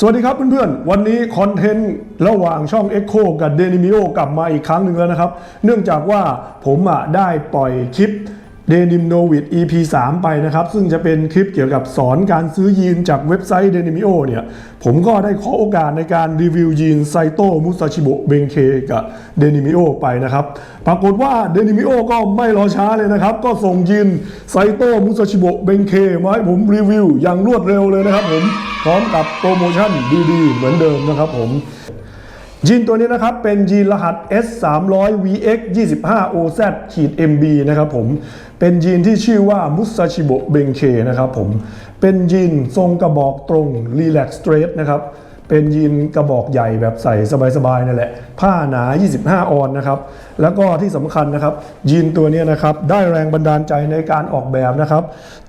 สวัสดีครับเพื่อนๆ วันนี้คอนเทนต์ระหว่างช่อง Echo กับ d e n i m i o กลับมาอีกครั้งหนึ่งแล้วนะครับ เนื่องจากว่าผมอะได้ปล่อยคลิป d e n i m n o v i d EP 3 ไปนะครับ ซึ่งจะเป็นคลิปเกี่ยวกับสอนการซื้อยีนจากเว็บไซต์ d e n i m i o เนี่ย ผมก็ได้ขอโอกาสในการรีวิวยีนไซโตมุส a ชิโบเบงเคกับ d e n i m i o ไปนะครับ ปรากฏว่า d e n i m i o ก็ไม่รอช้าเลยนะครับ ก็ส่งยีนไซโตมุส a ชิโบเบงเคมาให้ผมรีวิวอย่างรวดเร็วเลยนะครับผมพร้อมกับโปรโมชั่นดีๆ เหมือนเดิมนะครับผม ยีนตัวนี้นะครับ เป็นยีนรหัส S 3 0 0 VX 25 OZ ขีด MB นะครับผม เป็นยีนที่ชื่อว่ามุสซาชิโบเบงเคนะครับผม เป็นยีนทรงกระบอกตรง Relax Straight นะครับ เป็นยีนกระบอกใหญ่แบบใส่สบายๆนั่นแหละ ผ้าหนา 25 ออนนะครับ แล้วก็ที่สำคัญนะครับ ยีนตัวนี้นะครับ ได้แรงบันดาลใจในการออกแบบนะครับ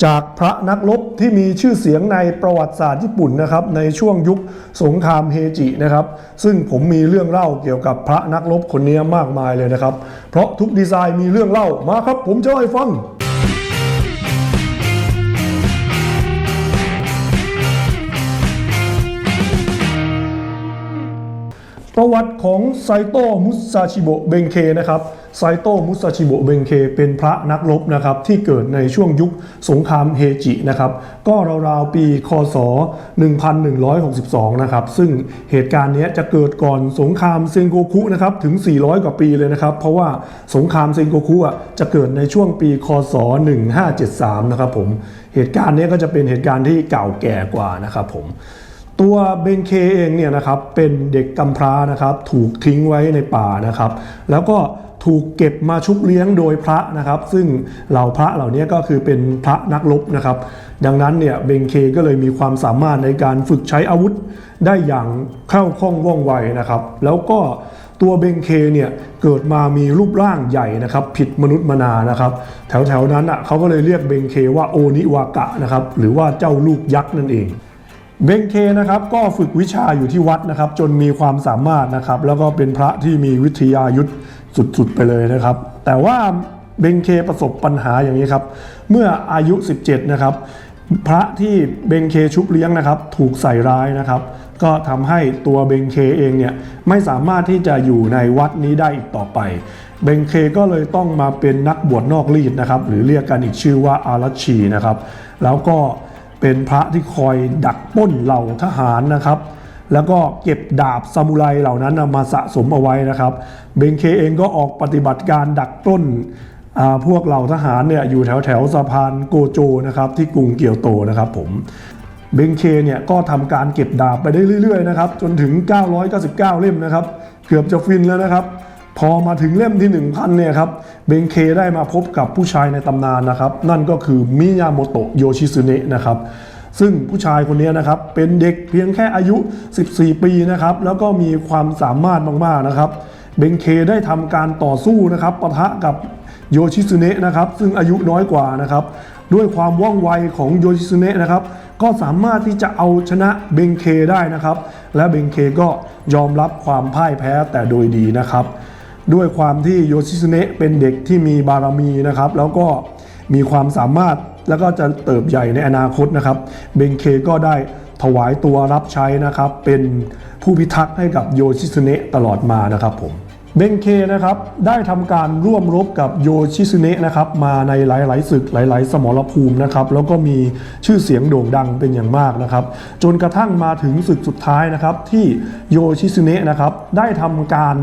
จากพระนักรบที่มีชื่อเสียงในประวัติศาสตร์ญี่ปุ่นนะครับ ในช่วงยุคสงครามเฮจินะครับ ซึ่งผมมีเรื่องเล่าเกี่ยวกับพระนักรบคนนี้มากมายเลยนะครับ เพราะทุกดีไซน์มีเรื่องเล่ามาครับ ผมจะเล่าให้ฟัง ประวัติของไซโตมุซาชิโบเบงเคนะครับไซโตมุซาชิโบเบงเคเป็นพระนักรบนะครับที่เกิดในช่วงยุคสงครามเฮจินะครับก็ราวๆปีคศ 1162 นะครับซึ่งเหตุการณ์นี้จะเกิดก่อนสงครามเซนโกคุนะครับถึง 400 กว่าปีเลยนะครับ เพราะว่าสงครามเซนโกคุอะจะเกิดในช่วงปีคศ 1573 นะครับผมเหตุการณ์นี้ก็จะเป็นเหตุการณ์ที่เก่าแก่กว่านะครับผม ตัวเบนเคเองเนี่ยนะครับเป็นเด็กกำพร้านะครับถูกทิ้งไว้ในป่านะครับ แล้วก็ถูกเก็บมาชุบเลี้ยงโดยพระนะครับ ซึ่งเหล่าพระเหล่านี้ก็คือเป็นพระนักรบนะครับ ดังนั้นเนี่ยเบนเคก็เลยมีความสามารถในการฝึกใช้อาวุธได้อย่างคล่องคล่องว่องไวนะครับ แล้วก็ตัวเบงเคเนี่ยเกิดมามีรูปร่างใหญ่นะครับ ผิดมนุษย์มนานะครับ แถวๆนั้นอะเขาก็เลยเรียกเบงเคว่าโอนิวากะนะครับหรือว่าเจ้าลูกยักษ์นั่นเอง เบงเคนะครับก็ฝึกวิชาอยู่ที่วัดนะครับ จนมีความสามารถนะครับ แล้วก็เป็นพระที่มีวิทยายุทธสุดๆไปเลยนะครับ แต่ว่าเบงเคประสบปัญหาอย่างนี้ครับ เมื่ออายุ 17 นะครับ พระที่เบงเคชุบเลี้ยงนะครับ ถูกใส่ร้ายนะครับ ก็ทำให้ตัวเบงเคเองเนี่ยไม่สามารถที่จะอยู่ในวัดนี้ได้อีกต่อไป เบงเคก็เลยต้องมาเป็นนักบวชนอกรีดนะครับ หรือเรียกกันอีกชื่อว่าอารัชีนะครับ แล้วก็เป็นพระที่คอยดักป้นเหล่าทหารนะครับ แล้วก็เก็บดาบซามูไรเหล่านั้นมาสะสมเอาไว้นะครับ เบงเคเองก็ออกปฏิบัติการดักปล้นพวกเหล่าทหารเนี่ยอยู่แถวแถวสะพานโกโจนะครับที่กรุงเกียวโตนะครับผมเบงเคเนี่ยก็ทำการเก็บดาบไปได้เรื่อยๆนะครับจนถึง 999 เล่มนะครับ เกือบจะฟินแล้วนะครับ พอมาถึงเล่มที่ 1000เนี่ยครับเบงเคได้มาพบกับผู้ชายในตำนานนะครับ นั่นก็คือมิยาโมโตะโยชิซึเนะนะครับซึ่งผู้ชายคนนี้นะครับเป็นเด็กเพียงแค่อายุ 14 ปีนะครับแล้วก็มีความสามารถมาก ๆ นะครับเบงเคได้ทำการต่อสู้นะครับปะทะกับโยชิซึเนะนะครับซึ่งอายุน้อยกว่านะครับด้วยความว่องไวของโยชิซึเนะนะครับก็สามารถที่จะเอาชนะเบงเคได้นะครับ และเบงเคก็ยอมรับความพ่ายแพ้แต่โดยดีนะครับ ด้วยความที่โยชิซึเนะเป็นเด็กที่มีบารมีนะครับ แล้วก็มีความสามารถแล้วก็จะเติบใหญ่ในอนาคตนะครับ เบงเคก็ได้ถวายตัวรับใช้นะครับ เป็นผู้พิทักษ์ให้กับโยชิซึเนะตลอดมานะครับผม เบงเคนะครับได้ทำการร่วมรบกับโยชิซึเนะนะครับมาในหลายๆศึกหลาย ๆ สมรภูมินะครับแล้วก็มีชื่อเสียงโด่งดังเป็นอย่างมากนะครับ จนกระทั่งมาถึงศึกสุดท้ายนะครับที่โยชิซึเนะนะครับได้ทำการ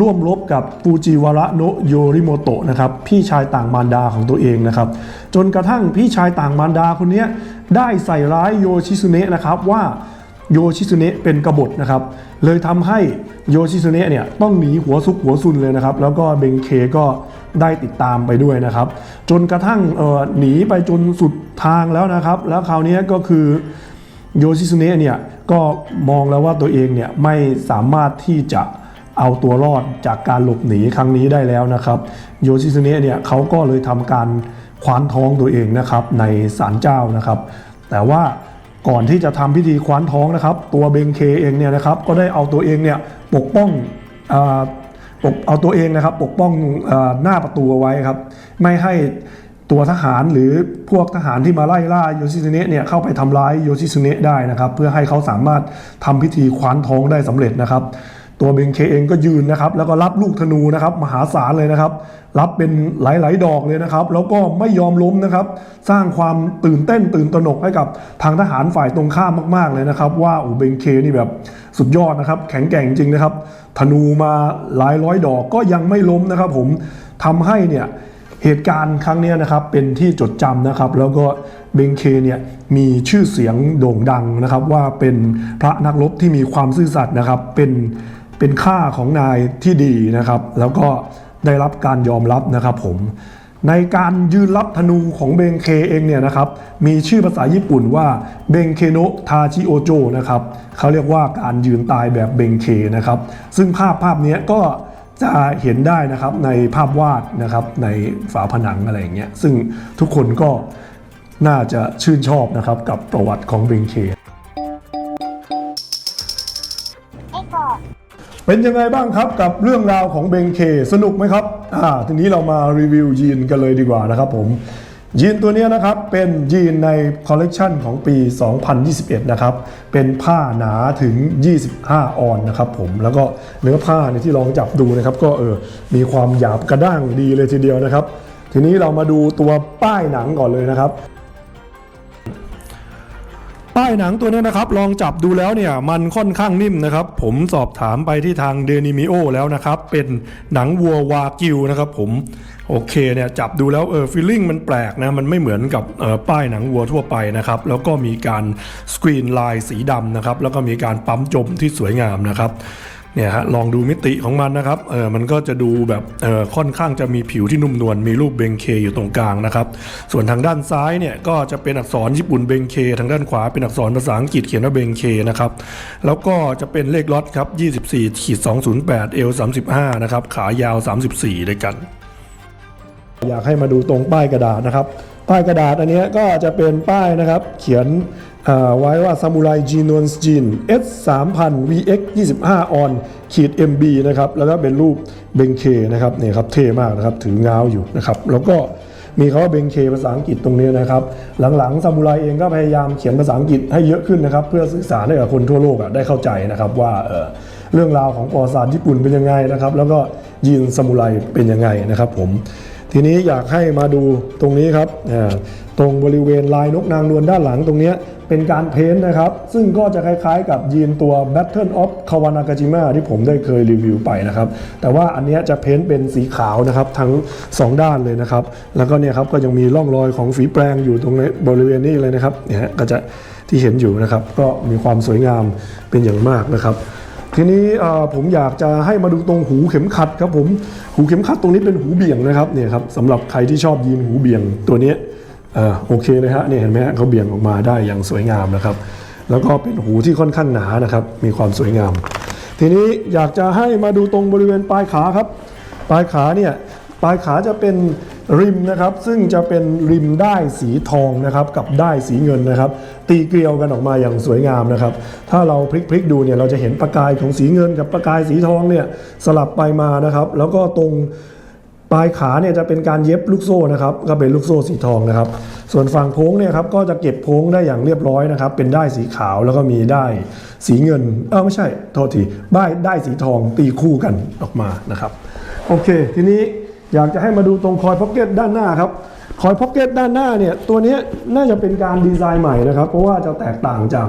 ร่วมรบกับฟูจิวาระโนโยริโมโตะนะครับพี่ชายต่างมารดาของตัวเองนะครับ จนกระทั่งพี่ชายต่างมารดาคนนี้ได้ใส่ร้ายโยชิซึเนะนะครับว่า โยชิซุเนะเป็นกบฏนะครับ เลยทำให้โยชิซุเนะเนี่ยต้องหนีหัวซุกหัวซุนเลยนะครับ แล้วก็เบงเคก็ได้ติดตามไปด้วยนะครับ จนกระทั่งเออหนีไปจนสุดทางแล้วนะครับ แล้วคราวนี้ก็คือโยชิซุเนะเนี่ยก็มองแล้วว่าตัวเองเนี่ยไม่สามารถที่จะเอาตัวรอดจากการหลบหนีครั้งนี้ได้แล้วนะครับ โยชิซุเนะเนี่ยเขาก็เลยทำการคว้านท้องตัวเองนะครับในศาลเจ้านะครับ แต่ว่า ก่อนที่จะทำพิธีคว้านท้องนะครับ ตัวเบงเคเองเนี่ยนะครับก็ได้เอาตัวเองเนี่ยปกป้องปกเอาตัวเองนะครับปกป้องอหน้าประตูไว้ครับ ไม่ให้ตัวทหารหรือพวกทหารที่มาไล่ล่าโยชิซุเนะเนี่ยเข้าไปทำร้ายโยชิซุเนะได้นะครับ เพื่อให้เขาสามารถทำพิธีคว้านท้องได้สำเร็จนะครับ ตัวเบงเคเองก็ยืนนะครับ แล้วก็รับลูกธนูนะครับ มหาศาลเลยนะครับ รับเป็นหลาย ๆ ดอกเลยนะครับ แล้วก็ไม่ยอมล้มนะครับ สร้างความตื่นเต้นตื่นตระหนกให้กับทางทหารฝ่ายตรงข้ามมาก ๆ เลยนะครับ ว่าโอูเบงเคนี่แบบสุดยอดนะครับ แข็งแกร่งจริงนะครับ ธนูมาหลายร้อยดอกก็ยังไม่ล้มนะครับ ผมทำให้เนี่ยเหตุการณ์ครั้งนี้นะครับเป็นที่จดจำนะครับ แล้วก็เบงเคเนี่ยมีชื่อเสียงโด่งดังนะครับ ว่าเป็นพระนักรบที่มีความซื่อสัตย์นะครับเป็น เป็นค่าของนายที่ดีนะครับ แล้วก็ได้รับการยอมรับนะครับผมในการยืนรับธนูของเบงเคเองเนี่ยนะครับ มีชื่อภาษาญี่ปุ่นว่าเบงเคโนะทาชิโอโจนะครับเขาเรียกว่าการยืนตายแบบเบงเคนะครับ ซึ่งภาพภาพนี้ก็จะเห็นได้นะครับในภาพวาดนะครับในฝาผนังอะไรอย่างเงี้ยซึ่งทุกคนก็น่าจะชื่นชอบนะครับกับประวัติของเบงเค เป็นยังไงบ้างครับกับเรื่องราวของเบงเคสนุกไหมครับอ่าทีนี้เรามารีวิวยีนกันเลยดีกว่านะครับผมยีนตัวนี้นะครับเป็นยีนในคอลเลกชันของปี 2021 นะครับ เป็นผ้าหนาถึง 25 ออนนะครับผมแล้วก็เนื้อผ้าเนี่ยที่ลองจับดูนะครับ ก็เออมีความหยาบกระด้างดีเลยทีเดียวนะครับ ทีนี้เรามาดูตัวป้ายหนังก่อนเลยนะครับ ป้ายหนังตัวนี้นะครับ ลองจับดูแล้วเนี่ยมันค่อนข้างนิ่มนะครับ ผมสอบถามไปที่ทางเดนิมิโอแล้วนะครับ เป็นหนังวัววากิวนะครับผมโอเคเนี่ยจับดูแล้วเออฟีลลิ่งมันแปลกนะมันไม่เหมือนกับเออป้ายหนังวัวทั่วไปนะครับ แล้วก็มีการสกรีนลายสีดำนะครับ แล้วก็มีการปั๊มจมที่สวยงามนะครับ เนี่ยฮะลองดูมิติของมันนะครับเออมันก็จะดูแบบเออค่อนข้างจะมีผิวที่นุ่มนวลมีรูปเบงเคอยู่ตรงกลางนะครับ ส่วนทางด้านซ้ายเนี่ยก็จะเป็นอักษรญี่ปุ่นเบงเค ทางด้านขวาเป็นอักษรภาษาอังกฤษเขียนว่าเบงเคนะครับแล้วก็จะเป็นเลขล็อตครับ24ขีด208 L 35นะครับขายาว 34 ด้วยกัน อยากให้มาดูตรงป้ายกระดาษนะครับ ป้ายกระดาษอันนี้ก็จะเป็นป้ายนะครับ เขียน ไว้ว่าซามูไรจีนวนสจีน S 3 0 0 VX 25ออนขีด MB นะครับ แล้วก็เป็นรูปเบงเคนะครับนี่ครับเท่มากนะครับ ถือเงาอยู่นะครับ แล้วก็มีคาว่าเบงเคภาษาอังกฤษตรงนี้นะครับ หลังๆซามูไรเองก็พยายามเขียนภาษาอังกฤษให้เยอะขึ้นนะครับ เพื่อสื่อสารให้กับคนทั่วโลกได้เข้าใจนะครับว่าเเรื่องราวของประวัติศาสตร์ญี่ปุ่นเป็นยังไงนะครับ แล้วก็ยีนซามูไรเป็นยังไงนะครับผม ทีนี้อยากให้มาดูตรงนี้ครับตรงบริเวณลายนกนางนวลด้านหลังตรงนี้เป็นการเพ้นท์นะครับ ซึ่งก็จะคล้ายๆกับยีนตัว Battle of Kawanagajima ที่ผมได้เคยรีวิวไปนะครับ แต่ว่าอันนี้จะเพ้นท์เป็นสีขาวนะครับทั้ง 2 ด้านเลยนะครับ แล้วก็เนี่ยครับก็ยังมีร่องรอยของฝีแปรงอยู่ตรงในบริเวณนี้เลยนะครับเนี่ยก็จะที่เห็นอยู่นะครับ ก็มีความสวยงามเป็นอย่างมากนะครับ ทีนี้ผมอยากจะให้มาดูตรงหูเข็มขัดครับผมหูเข็มขัดตรงนี้เป็นหูเบี่ยงนะครับเนี่ยครับสำหรับใครที่ชอบยีนหูเบี่ยงตัวนี้โอเคเลยฮะเนี่ยเห็นไหมฮะเขาเบี่ยงออกมาได้อย่างสวยงามนะครับ แล้วก็เป็นหูที่ค่อนข้างหนานะครับ มีความสวยงาม ทีนี้อยากจะให้มาดูตรงบริเวณปลายขาครับ ปลายขาเนี่ยปลายขาจะเป็น ริมนะครับซึ่งจะเป็นริมได้สีทองนะครับกับได้สีเงินนะครับ ตีเกลียวกันออกมาอย่างสวยงามนะครับ ถ้าเราพลิกๆดูเนี่ยเราจะเห็นประกายของสีเงินกับประกายสีทองเนี่ยสลับไปมานะครับ แล้วก็ตรงปลายขาเนี่ยจะเป็นการเย็บลูกโซ่นะครับก็เป็นลูกโซ่สีทองนะครับ ส่วนฝั่งโพ้งเนี่ยครับก็จะเก็บโพ้งได้อย่างเรียบร้อยนะครับ เป็นได้สีขาวแล้วก็มีได้สีเงินเออไม่ใช่โทษทีได้ายได้สีทองตีคู่กันออกมานะครับ โอเค ทีนี้ อยากจะให้มาดูตรงคอยพ็อกเก็ตด้านหน้าครับคอยพ็อกเก็ตด้านหน้าเนี่ยตัวนี้น่าจะเป็นการดีไซน์ใหม่นะครับ เพราะว่าจะแตกต่างจาก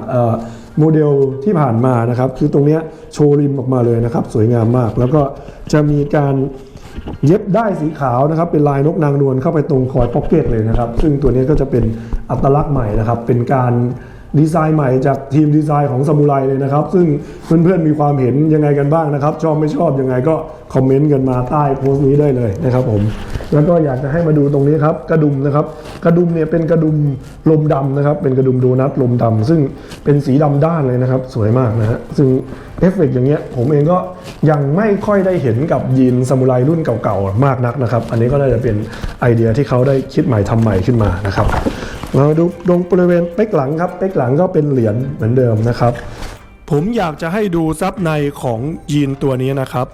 โมเดลที่ผ่านมานะครับ คือตรงนี้โชว์ริมออกมาเลยนะครับ สวยงามมาก แล้วก็จะมีการเย็บได้สีขาวนะครับ เป็นลายนกนางนวลเข้าไปตรงคอยพ็อกเก็ตเลยนะครับ ซึ่งตัวนี้ก็จะเป็นอัตลักษณ์ใหม่นะครับ เป็นการ ดีไซน์ใหม่จากทีมดีไซน์ของซามูไรเลยนะครับ ซึ่งเพื่อนๆมีความเห็นยังไงกันบ้างนะครับ ชอบไม่ชอบยังไงก็คอมเมนต์กันมาใต้โพสต์นี้ได้เลยนะครับผม แล้วก็อยากจะให้มาดูตรงนี้ครับ กระดุมนะครับ กระดุมเนี่ยเป็นกระดุมลมดำนะครับ เป็นกระดุมโดนัทลมดำซึ่งเป็นสีดำด้านเลยนะครับ สวยมากนะฮะซึ่งเอฟเฟกต์อย่างเงี้ยผมเองก็ยังไม่ค่อยได้เห็นกับยีนซามูไรรุ่นเก่าๆมากนักนะครับ อันนี้ก็น่าจะเป็นไอเดียที่เขาได้คิดใหม่ทำใหม่ขึ้นมานะครับ มาดูตรงบริเวณเป๊กหลังครับ เป๊กหลังก็เป็นเหรียญเหมือนเดิมนะครับ ผมอยากจะให้ดูซับในของยีนตัวนี้นะครับ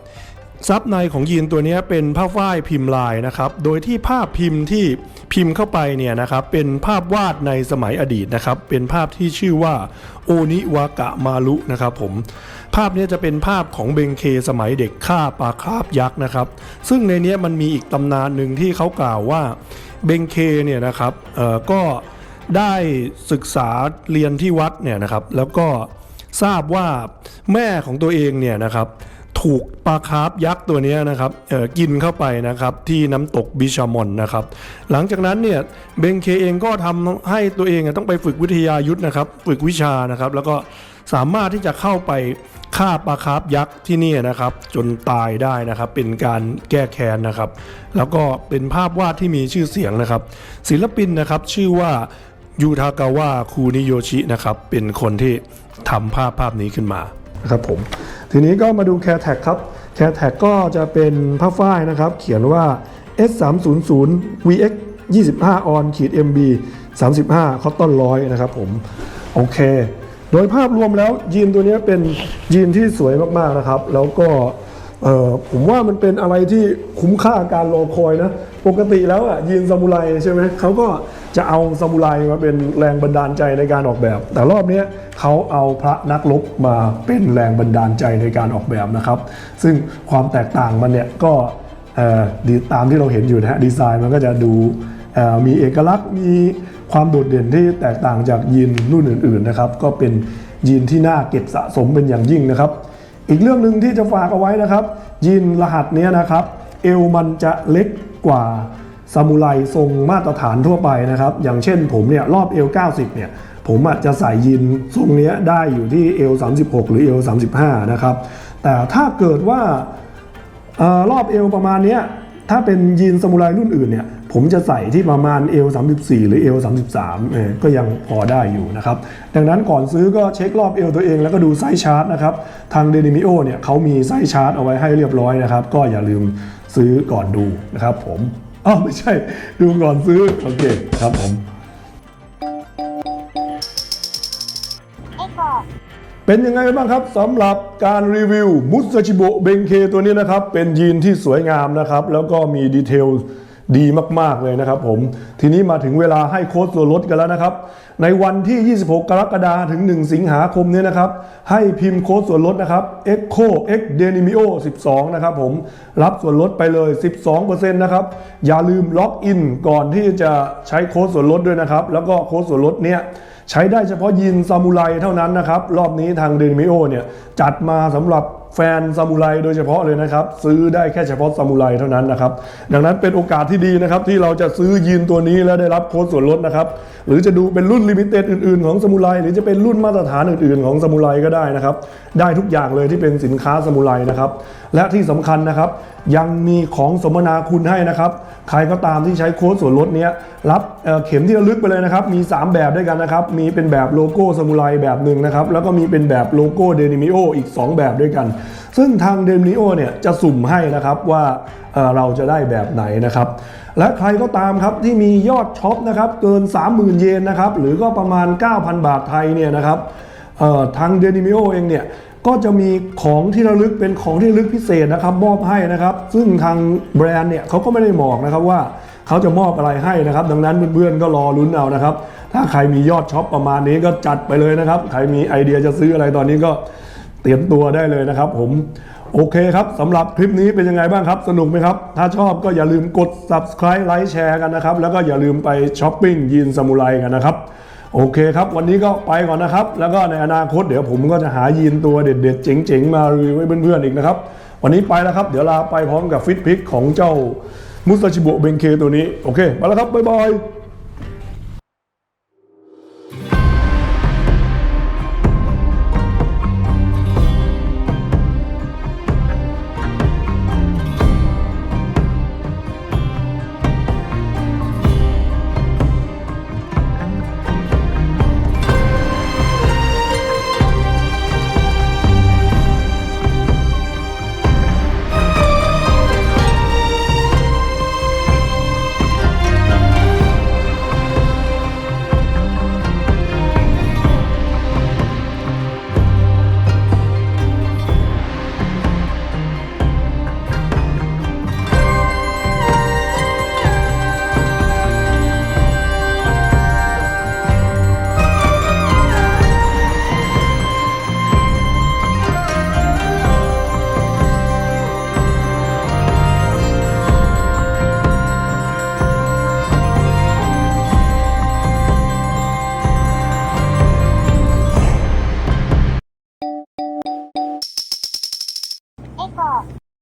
ซับในของยีนตัวนี้เป็นผ้าฝ้ายพิมพ์ลายนะครับ โดยที่ภาพพิมพ์ที่พิมพ์เข้าไปเนี่ยนะครับ เป็นภาพวาดในสมัยอดีตนะครับ เป็นภาพที่ชื่อว่าโอนิวากะมารุนะครับผม ภาพนี้จะเป็นภาพของเบงเคสมัยเด็กฆ่าปลาคราฟยักษ์นะครับ ซึ่งในนี้มันมีอีกตำนานหนึ่งที่เขากล่าวว่า เบงเคเนี่ยนะครับก็ได้ศึกษาเรียนที่วัดเนี่ยนะครับ แล้วก็ทราบว่าแม่ของตัวเองเนี่ยนะครับ ถูกปลาคาร์ฟยักษ์ตัวนี้นะครับกินเข้าไปนะครับที่น้ำตกบิชามอนนะครับ หลังจากนั้นเนี่ยเบงเคเองก็ทำให้ตัวเองต้องไปฝึกวิทยายุทธนะครับ ฝึกวิชานะครับ แล้วก็สามารถที่จะเข้าไปฆ่าปลาคาร์ฟยักษ์ที่นี่นะครับ จนตายได้นะครับ เป็นการแก้แค้นนะครับ แล้วก็เป็นภาพวาดที่มีชื่อเสียงนะครับ ศิลปินนะครับชื่อว่ายูทากาวะคูนิโยชินะครับเป็นคนที่ทำภาพภาพนี้ขึ้นมา นะครับผมทีนี้ก็มาดู c a r e t a g ครับ c a r e t a g ก็จะเป็นผ้าฝ้ายนะครับ เขียนว่า S 3 0 0 VX 25 on ขีด MB 35 cotton 100 นะครับผม โอเค โดยภาพรวมแล้วยีนตัวนี้เป็นยีนที่สวยมาก ๆ นะครับ แล้วก็ผมว่ามันเป็นอะไรที่คุ้มค่าการรอคอยนะ ปกติแล้วอะยีนซามูไรใช่ไหมเขาก็ จะเอาซามูไรมาเป็นแรงบันดาลใจในการออกแบบ แต่รอบนี้เขาเอาพระนักรบมาเป็นแรงบันดาลใจในการออกแบบนะครับ ซึ่งความแตกต่างมันเนี่ยก็ตามที่เราเห็นอยู่นะฮะดีไซน์มันก็จะดูมีเอกลักษณ์มีความโดดเด่นที่แตกต่างจากยีนรุ่นอื่นๆนะครับ ก็เป็นยีนที่น่าเก็บสะสมเป็นอย่างยิ่งนะครับ อีกเรื่องหนึ่งที่จะฝากเอาไว้นะครับยีนรหัสนี้นะครับ เอวมันจะเล็กกว่า ซามูไรทรงมาตรฐานทั่วไปนะครับ อย่างเช่นผมเนี่ยรอบเอว90 เนี่ย ผมอาจจะใส่ยีนทรงนี้ได้อยู่ที่เอว36 หรือเอว35 นะครับ แต่ถ้าเกิดว่าออรอบเอวประมาณนี้ถ้าเป็นยีนสมุไรรุ่นอื่นเนี่ยผมจะใส่ที่ประมาณเอว34 หรือเอว33เออก็ยังพอได้อยู่นะครับ ดังนั้นก่อนซื้อก็เช็ครอบเอวตัวเองแล้วก็ดูไซส์ชาร์ตนะครับ ทางเดนิมิโอเนี่ยเขามีไซส์ชาร์ตเอาไว้ให้เรียบร้อยนะครับ ก็อย่าลืมซื้อก่อนดูนะครับผม อ้าวไม่ใช่ ดูก่อนซื้อ โอเคครับผม เป็นยังไงบ้างครับสำหรับการรีวิวมุสชิโบเบงเคตัวนี้นะครับ เป็นยีนที่สวยงามนะครับ แล้วก็มีดีเทล ดีมาก ๆ เลยนะครับผม ทีนี้มาถึงเวลาให้โค้ดส่วนลดกันแล้วนะครับ ในวันที่ 26 กรกฎาคมถึง 1 สิงหาคมเนี้นะครับ ให้พิมพ์โค้ดส่วนลดนะครับ ECHO X Denimio 12 นะครับผม รับส่วนลดไปเลย 12%นะครับ อย่าลืมล็อกอินก่อนที่จะใช้โค้ดส่วนลดด้วยนะครับ แล้วก็โค้ดส่วนลดเนี้ยใช้ได้เฉพาะยีนซามูไรเท่านั้นนะครับ รอบนี้ทางเดนิมิโอเนี่ยจัดมาสำหรับ แฟนซามูไรโดยเฉพาะเลยนะครับ ซื้อได้แค่เฉพาะซามูไรเท่านั้นนะครับ ดังนั้นเป็นโอกาสที่ดีนะครับ ที่เราจะซื้อยีนตัวนี้แล้วได้รับโค้ดส่วนลดนะครับ หรือจะดูเป็นรุ่นลิมิเต็ดอื่น ๆ ของซามูไรหรือจะเป็นรุ่นมาตรฐานอื่น ๆ ของซามูไรก็ได้นะครับ ได้ทุกอย่างเลยที่เป็นสินค้าซามูไรนะครับ และที่สำคัญนะครับ ยังมีของสมนาคุณให้นะครับ ใครก็ตามที่ใช้โค้ดส่วนลดนี้รับเเข็มที่ระลึกไปเลยนะครับ มี 3 แบบด้วยกันนะครับ มีเป็นแบบโลโก้ซามูไรแบบหนึ่งนะครับ แล้วก็มีเป็นแบบโลโก้เดนิมิโออีก 2 แบบด้วยกัน ซึ่งทางเดนิโอเนี่ยจะสุ่มให้นะครับว่าเเราจะได้แบบไหนนะครับ และใครก็ตามครับที่มียอดช็อปนะครับเกิน 30,000 เยนนะครับหรือก็ประมาณ 9,000 บาทไทยเนี่ยนะครับทางเดนิมิโอเองเนี่ยก็จะมีของที่ระลึกเป็นของที่ระลึกพิเศษนะครับมอบให้นะครับ ซึ่งทางแบรนด์เนี่ยเขาก็ไม่ได้บอกนะครับว่าเขาจะมอบอะไรให้นะครับ ดังนั้นเพื่อนๆก็รอลุ้นเอานะครับ ถ้าใครมียอดช็อปประมาณนี้ก็จัดไปเลยนะครับ ใครมีไอเดียจะซื้ออะไรตอนนี้ก็ รียมตัวได้เลยนะครับ ผมโอเคครับสำหรับคลิปนี้เป็นยังไงบ้างครับ สนุกไหมครับ ถ้าชอบก็อย่าลืมกด subscribe ไลค์แชร์กันนะครับ แล้วก็อย่าลืมไปช้อปปิ้งยีนซามูไรกันนะครับ โอเคครับ วันนี้ก็ไปก่อนนะครับ แล้วก็ในอนาคตเดี๋ยวผมก็จะหายีนตัวเด็ดๆ เจ๋งๆ มารีวิวให้เพื่อนๆอีกนะครับ วันนี้ไปแล้วครับ เดี๋ยวลาไปพร้อมกับฟิตพิกของเจ้ามุสชิโบเบงเคตัวนี้ โอเค ไปแล้วครับบ๊ายบาย